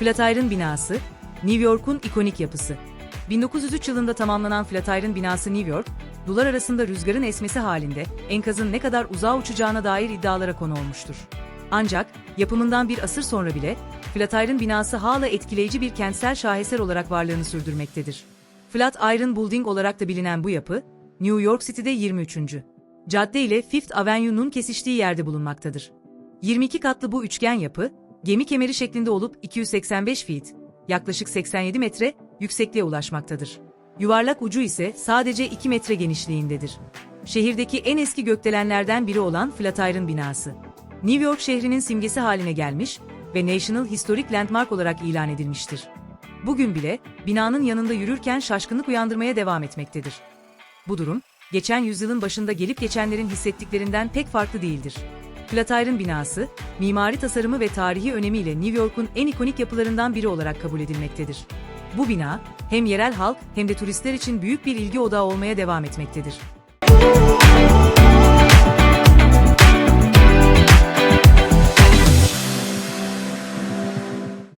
Flatiron binası, New York'un ikonik yapısı. 1903 yılında tamamlanan Flatiron binası New York, dular arasında rüzgarın esmesi halinde enkazın ne kadar uzağa uçacağına dair iddialara konu olmuştur. Ancak yapımından bir asır sonra bile Flatiron binası hala etkileyici bir kentsel şaheser olarak varlığını sürdürmektedir. Flatiron Building olarak da bilinen bu yapı, New York City'de 23. cadde ile Fifth Avenue'nun kesiştiği yerde bulunmaktadır. 22 katlı bu üçgen yapı, gemi kemeri şeklinde olup 285 feet, yaklaşık 87 metre yüksekliğe ulaşmaktadır. Yuvarlak ucu ise sadece 2 metre genişliğindedir. Şehirdeki en eski gökdelenlerden biri olan Flatiron binası. New York şehrinin simgesi haline gelmiş ve National Historic Landmark olarak ilan edilmiştir. Bugün bile binanın yanında yürürken şaşkınlık uyandırmaya devam etmektedir. Bu durum, geçen yüzyılın başında gelip geçenlerin hissettiklerinden pek farklı değildir. Flatiron binası, mimari tasarımı ve tarihi önemiyle New York'un en ikonik yapılarından biri olarak kabul edilmektedir. Bu bina, hem yerel halk hem de turistler için büyük bir ilgi odağı olmaya devam etmektedir.